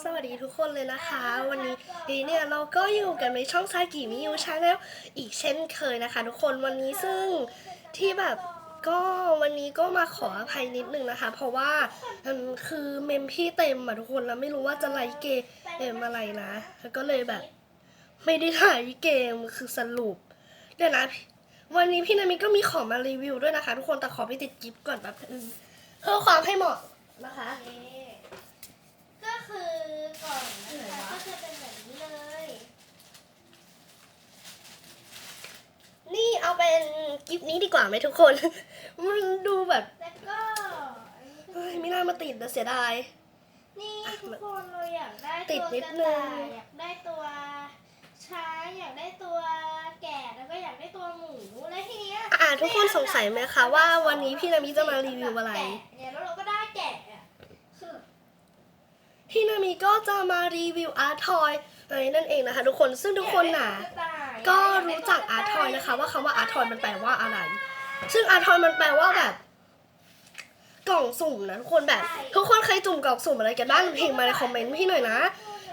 สวัสดีทุกคนเลยนะคะ วันนี้เนี่ยเราก็อยู่กันในช่องซากิมิยูชาแนลอีกเช่นเคยนะคะ ทุกคนวันนี้ซึ่งที่แบบก็วันนี้ก็มาขออภัยนิดนึงนะคะ เพราะว่าคือเมมพี่เต็มอะทุกคนแล้วไม่รู้ว่าจะไลฟ์เกมอะไรนะแล้วก็เลยแบบ ไม่ได้ถ่ายเกมคือสรุปเดี๋ยวนะวันนี้พี่นามิก็มีของมารีวิวด้วยนะคะ ทุกคนแต่ขอไปติดกิฟต์ก่อนแบบเพื่อความให้เหมาะนะคะ กล่องนะคะก็จะเป็นแบบนี้เลย นี่เอาเป็นกิฟต์นี้ดีกว่าไหมทุกคน มันดูแบบแล้วก็อันนี้ก็เฮ้ยไม่น่ามาติดนะเสียดาย นี่ทุกคนเราอยากได้ติดตัวนิกดระนึง ต่ายอยากได้ตัวช้างอยากได้ตัวแกะแล้วก็อยากได้ตัวหมูและทีเนี้ย อ่าทุกคนสงสัยไหมคะว่าวันนี้พี่นามิจะมารีวิวอะไร แกเนี่ยแล้วเราก็ได้แกะอะคือ พี่นามิ ก็จะมารีวิวอาร์ทอยอะไรนั่นเองนะคะ ทุกคนซึ่งทุกคนน่ะอยาได้ตุ๊กตาก็รู้จักอาร์ทอยนะคะ ว่าคำว่าอาร์ทอยมันแปลว่าอะไร ซึ่งอาร์ทอยมันแปลว่าแบบกล่องสุ่มนะทุกคนแบบทุกคนเคยจุ่มกล่องสุ่มอะไรกันบ้างพิมพ์มาในคอมเมนต์พี่หน่อยนะ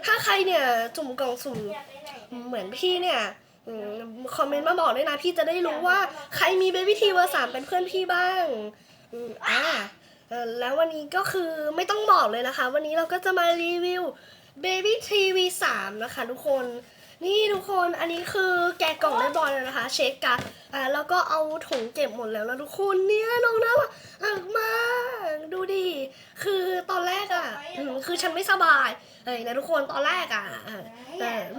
ถ้าใครเนี่ยจุ่มกล่องสุ่มอยากได้ไหนเหมือนพี่เนี่ยอืมคอมเมนต์มาบอกด้วยนะ พี่จะได้รู้ว่าใครมีเบบี้ทีเวอร์สามเป็นเพื่อนพี่บ้างอืมอ่าเอ่อ แล้ววันนี้ก็คือไม่ต้องบอกเลยนะคะ วันนี้เราก็จะมารีวิว Baby TV 3 นะคะ ทุกคนนี่ทุกคนอันนี้คือแกะกล่องเรียบร้อยแล้วนะคะ เช็คกันอ่าแล้วก็เอาถุงเก็บหมดแล้วแล้วทุกคนเนี่ยน้องน่ารักมากดูดิคือตอนแรกอะคือฉันไม่สบายเอ้ยนะทุกคนตอนแรกอะ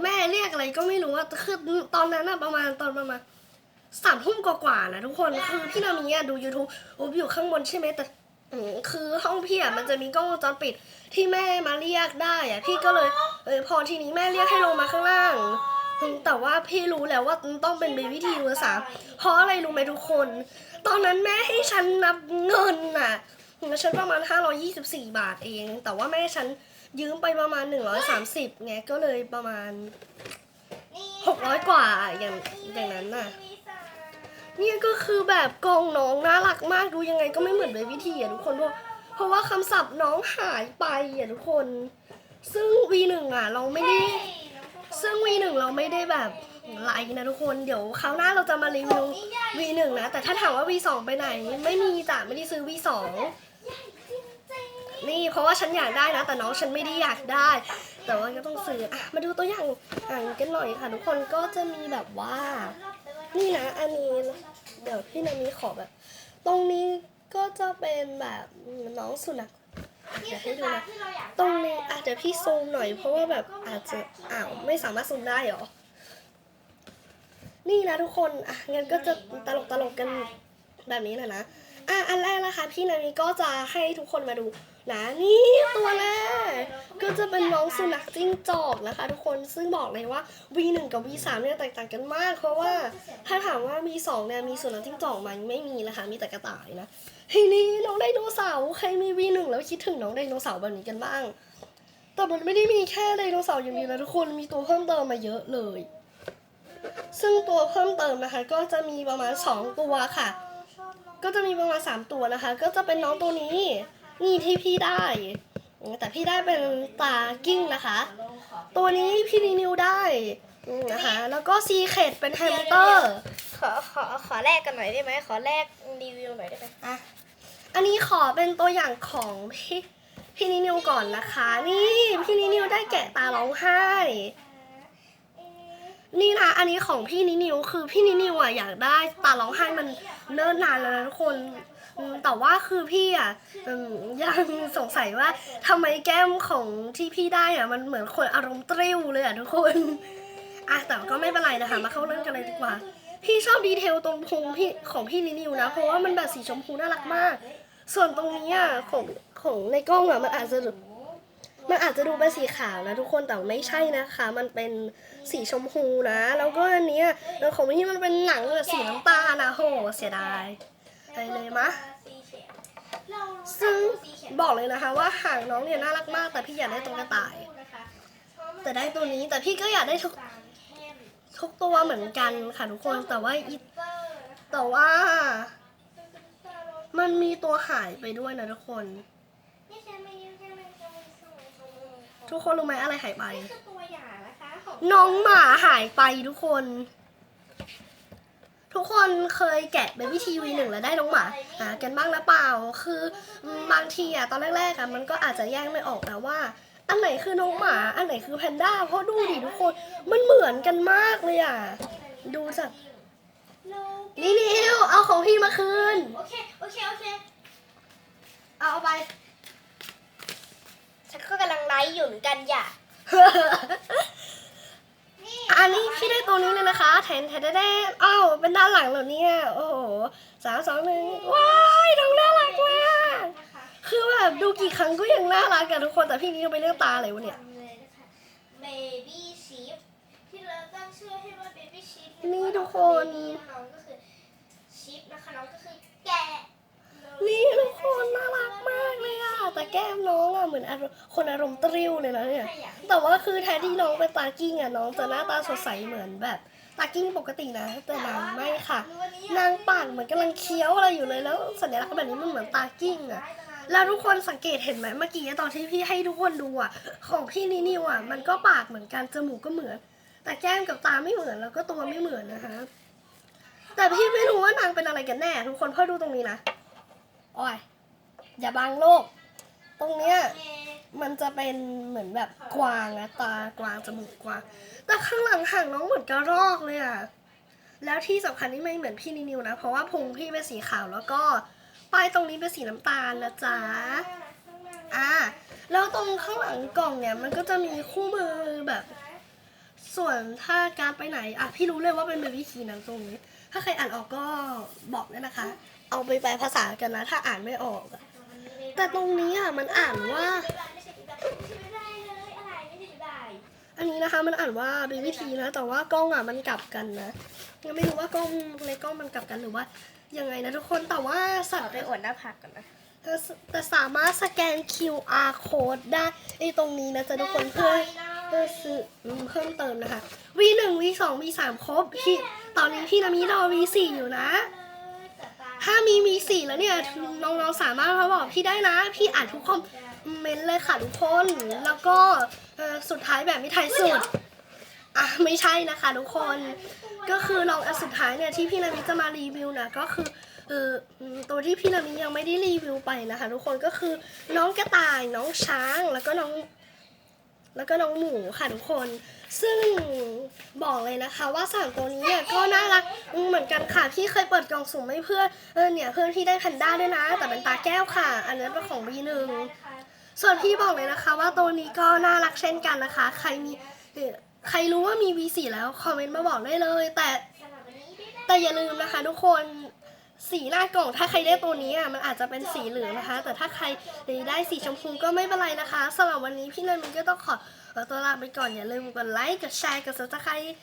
แม่เรียกอะไรก็ไม่รู้ว่าคือตอนนั้นอะประมาณตอนประมาณสามทุ่มกว่าๆนะทุกคนคือพี่นามีอะดู YouTube อยู่ข้างบนใช่ไหมแต่ คือห้องพี่อะมันจะมีกล้องวงจรปิดที่แม่มาเรียกได้อะพี่ก็เลยเออพอทีนี้แม่เรียกให้ลงมาข้างล่างอืมแต่ว่าพี่รู้แล้วว่าต้องเป็นเบบี้ทีเวอร์สามเพราะอะไรรู้ไหมทุกคน ตอนนั้นแม่ให้ฉันนับเงินน่ะฉันประมาณ 524 บาทเอง แต่ว่าแม่ฉันยืมไปประมาณ 130ไงก็เลยประมาณนี่หกร้อยกว่าอย่างอย่างนั้นน่ะเนี่ยก็คือแบบกองน้องน่ารักมากดูยังไงก็ไม่เหมือนเบบี้ทีอะทุกคนเพราะเพราะว่าคำศัพท์น้องหายไปอะทุกคน ซึ่ง V1 อะเราไม่ได้ ซึ่ง V1 เราไม่ได้แบบไลค์นะทุกคนเดี๋ยวคราวหน้าเราจะมารีวิว V1 นะ แต่ถ้าถามว่า V2 ไปไหน ไม่มีจ้ะไม่ได้ซื้อ V2 นี่เพราะว่าฉันอยากได้นะ แต่น้องฉันไม่ได้อยากได้ แต่ว่าก็ต้องซื้ออะมาดูตัวอย่างอ่านกันหน่อยค่ะ ทุกคนก็จะมีแบบว่า นี่นะอันนี้ เดี๋ยวพี่นามีขอแบบ ตรงนี้ก็จะเป็นแบบน้องสุนัขเดี๋ยวให้ดูนะตรงนี้อาจจะพี่ซูมหน่อยเพราะว่าแบบอาจจะอ้าวไม่สามารถซูมได้หรอ นี่นะทุกคนอะงั้นก็จะตลกตลกกันแบบนี้นะนะ อะอันแรกนะคะพี่นามีก็จะให้ทุกคนมาดูนะนี่ตัวแรกก็จะเป็นน้องสุนัขจิ้งจอกนะคะ ทุกคนซึ่งบอกเลยว่า V1 กับ V3 เนี่ยแตกต่างกันมาก เพราะว่าถ้าถามว่า V2 เนี่ยมีสุนัขจิ้งจอกไหมไม่มีนะคะมีแต่กระต่ายนะทีนี้น้องไดโนเสาร์ใครมี V1 แล้วคิดถึงน้องไดโนเสาร์แบบนี้กันบ้าง แต่มันไม่ได้มีแค่ไดโนเสาร์อย่างเดียวนะทุกคนมีตัวเพิ่มเติมมาเยอะเลย ซึ่งตัวเพิ่มเติมนะคะ ก็จะมีประมาณ 2 ตัวค่ะ ก็จะมีประมาณ3ตัวนะคะ ก็จะเป็นน้องตัวนี้ นี่ที่พี่ได้ แต่พี่ได้เป็นตากิ้งนะคะ ตัวนี้พี่นิวได้อืมนะคะ แล้วก็ซีเคดเป็นแฮมสเตอร์ ขอขอขอแลกกันหน่อยได้ไหมขอแลกรีวิวหน่อยได้ไหมอะอันนี้ขอเป็นตัวอย่างของพี่พี่นิวก่อนนะคะ นี่พี่นิวได้แกะตาร้องไห้ นี่นะ อันนี้ของพี่นินิว คือพี่นินิวอะอยากได้ตาร้องไห้มันเนิ่นนานแล้วนะทุกคนอืมแต่ว่าคือพี่อะอืมยังสงสัยว่าทำไมแก้มของที่พี่ได้อะมันเหมือนคนอารมณ์ตริ้วเลยอะทุกคนอะแต่ก็ไม่เป็นไรนะคะ มาเข้าเรื่องกันเลยดีกว่า พี่ชอบดีเทลตรงพุงพี่ของพี่นินิวนะ เพราะว่ามันแบบสีชมพูน่ารักมาก ส่วนตรงนี้อะของของในกล้องอะมันอาจจะ มันอาจจะดูเป็นสีขาวนะทุกคนแต่ไม่ใช่นะคะ มันเป็นสีชมพูนะ แล้วก็อันเนี้ยของพี่มันเป็นหนังแบบสีน้ำตาลนะโหเสียดายไปเลยมะซึ่งบอกเลยนะคะ ว่าหางน้องเนี่ยน่ารักมาก แต่พี่อยากได้ตรงกระต่าย แต่ได้ตัวนี้แต่พี่ก็อยากได้ทุกทุกตัวเหมือนกันค่ะทุกคนแต่ว่าแต่ว่า มันมีตัวหายไปด้วยนะทุกคน ทุกคนรู้ไหมอะไรหายไป นี่คือตัวอย่างนะคะของน้องหมาหายไปทุกคน ทุกคนเคยแกะเบบี้ทีวีหนึ่งแล้วได้น้องหมาหากันบ้างหรือเปล่า คืออืมบางทีอะตอนแรกๆอะมันก็อาจจะแยกไม่ออกนะว่า อันไหนคือน้องหมา อันไหนคือแพนด้า เพราะดูดิทุกคน มันเหมือนกันมากเลยอะดูจากโลนี่นี่เอาของพี่มาคืน โอเค โอเค โอเค เอาเอาไป ฉันก็กำลังไลฟ์อยู่เหมือนกันอย่าอันนี้พี่ได้ตัวนี้เลยนะคะแทนแทนแทนอ้าวเป็นด้านหลังเหรอเนี่ยโอ้โหสามสองหนึ่งว้ายน้องน่ารักมากนะคะคือแบบดูกี่ครั้งก็ยังน่ารักอะทุกคนแต่พี่นี่ก็ไปเลือกตาอะไรวะเนี่ยเลยนะคะ baby sheep ที่เราตั้งชื่อให้ว่า baby sheep นี่ทุกคนน้องก็คือ sheep นะคะน้องก็คือแกะ นี่ทุกคนน่ารักมากเลยอะแต่แก้มน้องอะเหมือนอารมณ์คนอารมณ์ตริ้วเลยนะเนี่ยแต่ว่าคือแทนที่น้องเป็นตากิ้งอะน้องจะหน้าตาสดใสเหมือนแบบตากิ้งปกตินะ แต่นางไม่ค่ะ นางปากเหมือนกำลังเคี้ยวอะไรอยู่เลยแล้วสัญลักษณ์แบบนี้มันเหมือนตากิ้งอะแล้วทุกคนสังเกตเห็นไหมเมื่อกี้ตอนที่พี่ให้ทุกคนดูอะของพี่นินิวอะมันก็ปากเหมือนกันจมูกก็เหมือน แต่แก้มกับตาไม่เหมือนแล้วก็ตัวไม่เหมือนนะคะแต่พี่ไม่รู้ว่านางเป็นอะไรกันแน่ ทุกคนพ่อดูตรงนี้นะ โอ้ยอย่าบังโลกตรงเนี้ยมันจะเป็นเหมือนแบบกวางนะตากวางจมูกกวาง แต่ข้างหลังห่างน้องเหมือนกระรอกเลยอะแล้วที่สำคัญนี่ไม่เหมือนพี่นินิวนะ เพราะว่าพุงพี่เป็นสีขาวแล้วก็ปลายตรงนี้เป็นสีน้ำตาลนะจ๊ะ อ่า แล้วตรงข้างหลังกล่องเนี่ยมันก็จะมีคู่มือแบบ ส่วนถ้าการไปไหน อะพี่รู้เลยว่าเป็นเบบี้คีนะตรงนี้ ถ้าใครอ่านออกก็บอกด้วยนะคะ เอาไปแปลภาษากันนะ ถ้าอ่านไม่ออกอะแต่ตรงนี้อะมันอ่านว่า อันนี้นะคะมันอ่านว่าเบบี้ทีนะ แต่ว่ากล้องอะมันกลับกันนะ ยังไม่รู้ว่ากล้องในกล้องมันกลับกันหรือว่ายังไงนะทุกคนแต่ว่าสัตว์ไปอวดหน้าผากกันนะแต่สแต่สามารถสแกน QR code ได้ไอ้ตรงนี้นะจ๊ะทุกคนเพื่อ เพื่อซื้อเพิ่มเติมนะคะ V1 V2 V3 ครบพี่ตอนนี้พี่นามิรอ V4 อยู่นะ ถ้ามี V4 แล้วเนี่ยน้องๆสามารถมาบอกพี่ได้นะ พี่อ่านทุกคอมเมนต์เลยค่ะทุกคน แล้วก็สุดท้ายแบบไม่ทายสุดอะไม่ใช่นะคะทุกคน ก็คือลองอันสุดท้ายเนี่ยที่พี่นามิจะมารีวิวนะก็คือเออตัวที่พี่นามิยังไม่ได้รีวิวไปนะคะ ทุกคนก็คือน้องกระต่ายน้องช้างแล้วก็น้อง แล้วก็น้องหมูค่ะทุกคน ซึ่งบอกเลยนะคะว่าสามตัวนี้เนี่ยก็น่ารักเหมือนกันค่ะพี่เคยเปิดกล่องสุ่มให้เพื่อนเออเนี่ยเพื่อนพี่ได้แพนด้าด้วยนะ แต่เป็นตาแก้วค่ะ อันนี้เป็นของบีหนึ่งส่วนพี่บอกเลยนะคะว่าตัวนี้ก็น่ารักเช่นกันนะคะ ใครมีใครรู้ว่ามี V4 แล้วคอมเมนต์มาบอกได้เลย แต่แต่อย่าลืมนะคะทุกคน สีหน้ากล่องถ้าใครได้ตัวนี้อะมันอาจจะเป็นสีเหลืองนะคะ แต่ถ้าใครได้สีชมพูก็ไม่เป็นไรนะคะสำหรับวันนี้พี่นันมินก็ต้องขอตัวลาไปก่อนอย่าลืมกดไลค์กดแชร์กดซับสไครต์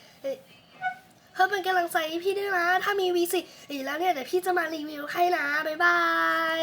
เพื่อเป็นกำลังใจให้พี่ด้วยนะ ถ้ามีวีสิอีกแล้วเนี่ยเดี๋ยวพี่จะมารีวิวให้นะบ๊ายบาย